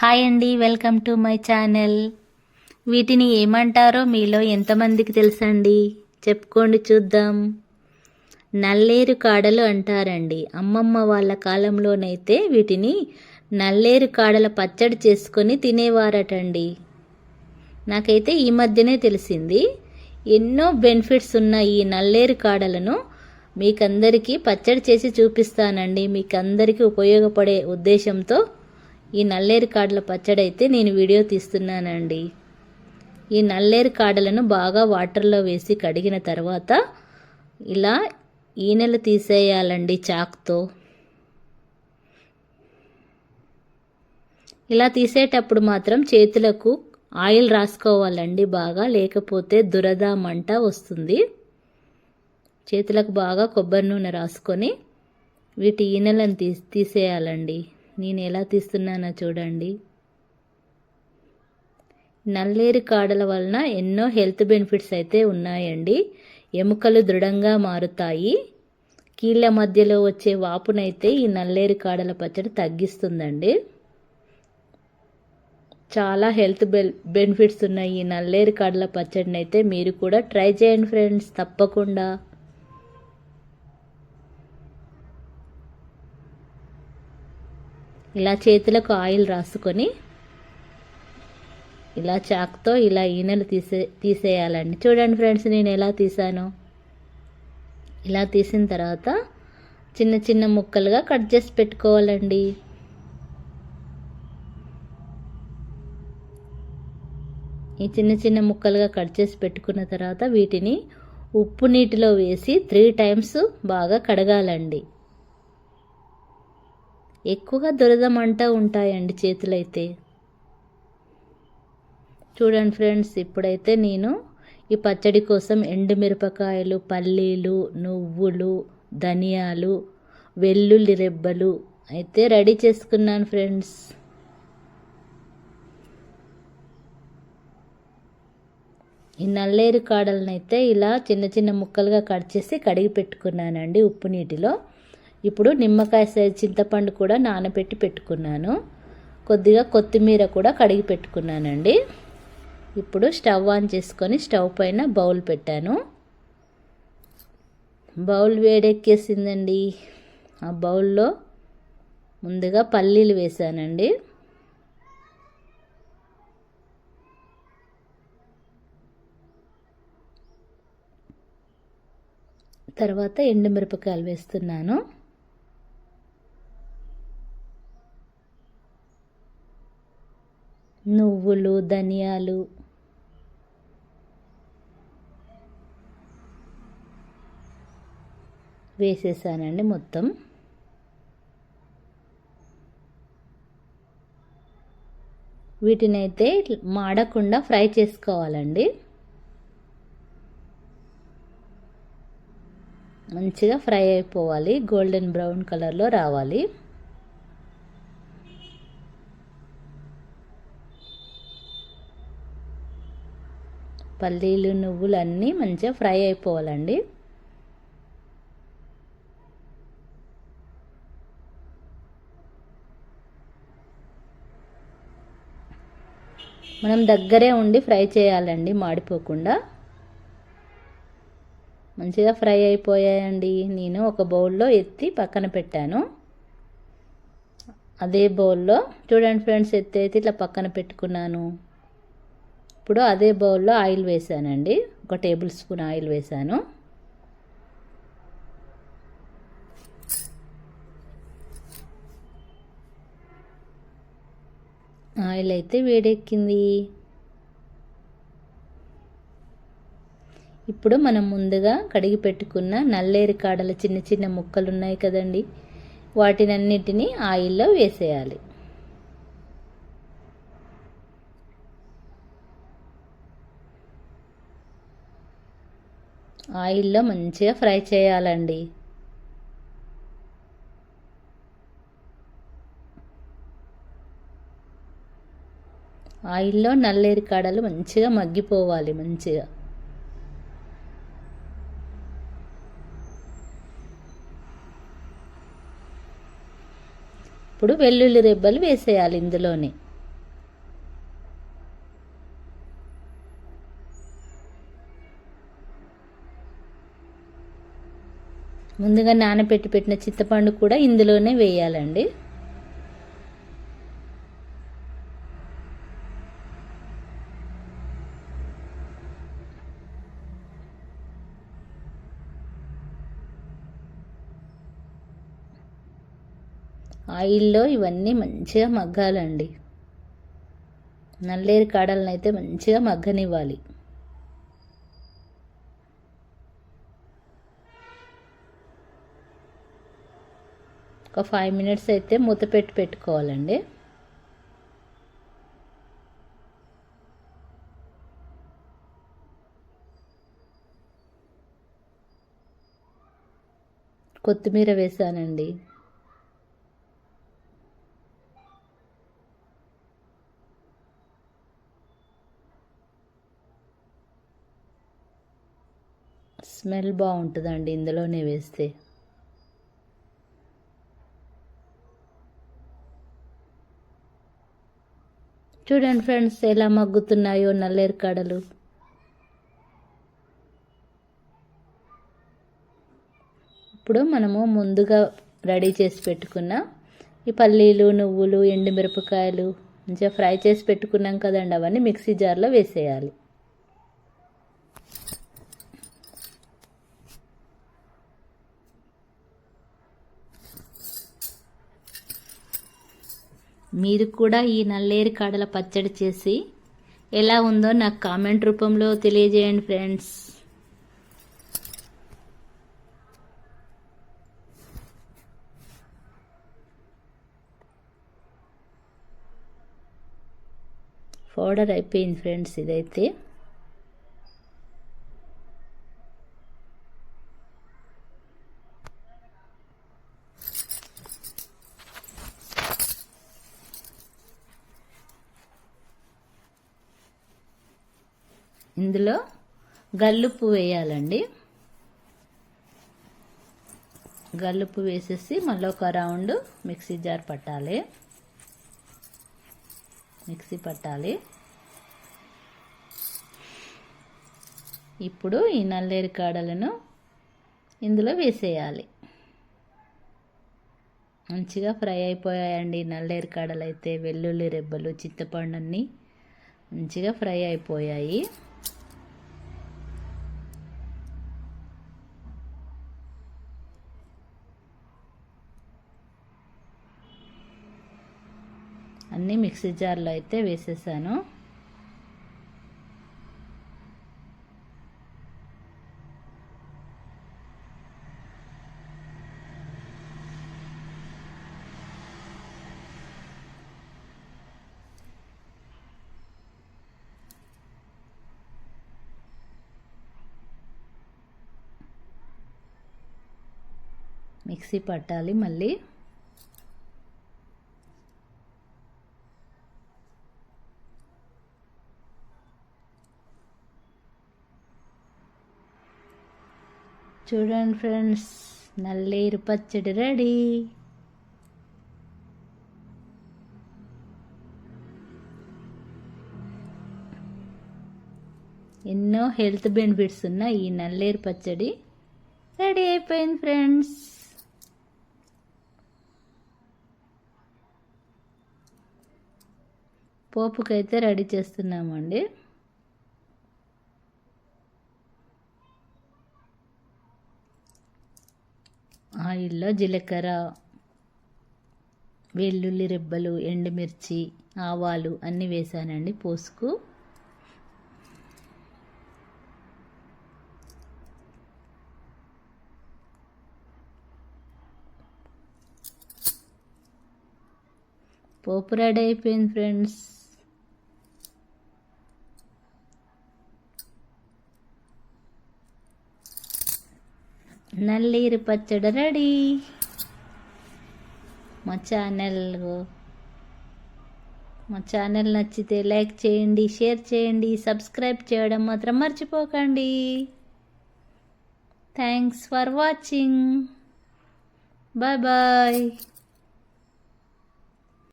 Hi అండి welcome to my channel. వీటిని ఏమంటారో మీలో ఎంతమందికి తెలుసండి? చెప్పుకోండి చూద్దాం. నల్లేరు కాడలు అంటారండి. అమ్మమ్మ వాళ్ళ కాలంలోనైతే వీటిని నల్లేరు కాడల పచ్చడి చేసుకొని తినేవారటండి. నాకైతే ఈ మధ్యనే తెలిసింది. ఎన్నో బెనిఫిట్స్ ఉన్న ఈ నల్లేరు కాడలను మీకందరికీ పచ్చడి చేసి చూపిస్తానండి. మీకందరికీ ఉపయోగపడే ఉద్దేశంతో ఈ నల్లేరు కాడల పచ్చడి అయితే నేను వీడియో తీస్తున్నానండి. ఈ నల్లేరు కాడలను బాగా వాటర్లో వేసి కడిగిన తర్వాత ఇలా ఈనెలు తీసేయాలండి చాక్తో. ఇలా తీసేటప్పుడు మాత్రం చేతులకు ఆయిల్ రాసుకోవాలండి బాగా లేకపోతే దురద మంట వస్తుంది. చేతులకు బాగా కొబ్బరి నూనె రాసుకొని వీటి ఈనెలను తీ తీసేయాలండి. నేను ఎలా తీస్తున్నానో చూడండి. నల్లేరు కాడల వలన ఎన్నో హెల్త్ బెనిఫిట్స్ అయితే ఉన్నాయండి. ఎముకలు దృఢంగా మారుతాయి. కీళ్ళ మధ్యలో వచ్చే వాపునైతే ఈ నల్లేరు కాడల పచ్చడి తగ్గిస్తుందండి. చాలా హెల్త్ బెల్ బెనిఫిట్స్ ఉన్నాయి ఈ నల్లేరు కాడల పచ్చడిని అయితే మీరు కూడా ట్రై చేయండి ఫ్రెండ్స్ తప్పకుండా. ఇలా చేతులకు ఆయిల్ రాసుకొని ఇలా చాక్తో ఇలా ఈనెలు తీసే తీసేయాలండి. చూడండి ఫ్రెండ్స్ నేను ఎలా తీసాను. ఇలా తీసిన తర్వాత చిన్న చిన్న ముక్కలుగా కట్ చేసి పెట్టుకోవాలండి. ఈ చిన్న చిన్న ముక్కలుగా కట్ చేసి పెట్టుకున్న తర్వాత వీటిని ఉప్పు నీటిలో వేసి త్రీ టైమ్స్ బాగా కడగాలండి. ఎక్కువగా దురద ఉంటాయండి చేతులైతే. చూడండి ఫ్రెండ్స్ ఇప్పుడైతే నేను ఈ పచ్చడి కోసం ఎండుమిరపకాయలు పల్లీలు నువ్వులు ధనియాలు వెల్లుల్లి రెబ్బలు అయితే రెడీ చేసుకున్నాను ఫ్రెండ్స్. ఈ నల్లేరు కాడలనైతే ఇలా చిన్న చిన్న ముక్కలుగా కట్ చేసి కడిగి పెట్టుకున్నానండి ఉప్పు నీటిలో. ఇప్పుడు నిమ్మకాయ సైజ్ చింతపండు కూడా నానబెట్టి పెట్టుకున్నాను. కొద్దిగా కొత్తిమీర కూడా కడిగి పెట్టుకున్నానండి. ఇప్పుడు స్టవ్ ఆన్ చేసుకొని స్టవ్ పైన బౌల్ పెట్టాను. బౌల్ వేడెక్కేసిందండి. ఆ బౌల్లో ముందుగా పల్లీలు వేసానండి. తర్వాత ఎండుమిరపకాయలు వేస్తున్నాను. నువ్వులు ధనియాలు. వేసేసానండి మొత్తం. వీటినైతే మాడకుండా ఫ్రై చేసుకోవాలండి. మంచిగా ఫ్రై అయిపోవాలి. గోల్డెన్ బ్రౌన్ కలర్లో రావాలి. పల్లీలు నువ్వులు అన్నీ మంచిగా ఫ్రై అయిపోవాలండి. మనం దగ్గరే ఉండి ఫ్రై చేయాలండి మాడిపోకుండా. మంచిగా ఫ్రై అయిపోయాయండి. నేను ఒక బౌల్లో ఎత్తి పక్కన పెట్టాను. అదే బౌల్లో చూడండి ఫ్రెండ్స్ ఎత్తి అయితే ఇట్లా పక్కన పెట్టుకున్నాను. ఇప్పుడు అదే బౌల్లో ఆయిల్ వేసానండి. ఒక టేబుల్ స్పూన్ ఆయిల్ వేసాను. ఆయిల్ అయితే వేడెక్కింది. ఇప్పుడు మనం ముందుగా కడిగి పెట్టుకున్న నల్లేరి కాడల చిన్న చిన్న ముక్కలు ఉన్నాయి కదండి. వాటినన్నిటినీ ఆయిల్లో వేసేయాలి. ఆయిల్లో మంచిగా ఫ్రై చేయాలండి. ఆయిల్లో నల్లేరి కాడలు మంచిగా మగ్గిపోవాలి మంచిగా. ఇప్పుడు వెల్లుల్లి రెబ్బలు వేసేయాలి ఇందులోనే. ముందుగా నానబెట్టి పెట్టిన చింతపండు కూడా ఇందులోనే వేయాలండి. ఆయిల్లో ఇవన్నీ మంచిగా మగ్గాలండి. నల్లేరు కాడలను అయితే మంచిగా మగ్గనివ్వాలి. ఒక ఫైవ్ మినిట్స్ అయితే మూత పెట్టి పెట్టుకోవాలండి. కొత్తిమీర వేసానండి. స్మెల్ బాగుంటుందండి ఇందులోనే వేస్తే. చూడండి ఫ్రెండ్స్ ఎలా మగ్గుతున్నాయో నల్లేరు కాడలు. ఇప్పుడు మనము ముందుగా రెడీ చేసి పెట్టుకున్న ఈ పల్లీలు నువ్వులు ఎండుమిరపకాయలు మంచిగా ఫ్రై చేసి పెట్టుకున్నాం కదండి అవన్నీ మిక్సీ జార్లో వేసేయాలి. మీరు కూడా ఈ నల్లేరు కాడల పచ్చడి చేసి ఎలా ఉందో నాకు కామెంట్ రూపంలో తెలియజేయండి ఫ్రెండ్స్. పౌడర్ అయిపోయింది ఫ్రెండ్స్ ఇదైతే. ఇందులో గల్లుప్పు వేయాలండి. గల్లుప్పు వేసేసి మళ్ళీ ఒక రౌండ్ మిక్సీ జార్ పట్టాలి. మిక్సీ పట్టాలి. ఇప్పుడు ఈ నల్లేరు కాడలను ఇందులో వేసేయాలి. మంచిగా ఫ్రై అయిపోయాయండి నల్లేరు కాడలు అయితే వెల్లుల్లి రెబ్బలు చింతపండు అన్నీ మంచిగా ఫ్రై అయిపోయాయి. అన్నీ మిక్సీ జార్లో అయితే వేసేసాను. మిక్సీ పట్టాలి మళ్ళీ. చూడండి ఫ్రెండ్స్ నల్లేరు పచ్చడి రెడీ. ఎన్నో హెల్త్ బెనిఫిట్స్ ఉన్న ఈ నల్లేరు పచ్చడి రెడీ అయిపోయింది ఫ్రెండ్స్. పోపుకైతే రెడీ చేస్తున్నామండి. ఆయిల్లో జీలకర్ర వెల్లుల్లి రెబ్బలు ఎండుమిర్చి ఆవాలు అన్నీ వేసానండి పోసుకు. పోపు రెడీ అయిపోయింది ఫ్రెండ్స్. నల్లీరు పచ్చడి రెడీ. మా ఛానల్ మా ఛానల్ నచ్చితే లైక్ చేయండి షేర్ చేయండి సబ్స్క్రైబ్ చేయడం మాత్రం మర్చిపోకండి. Thanks for watching bye bye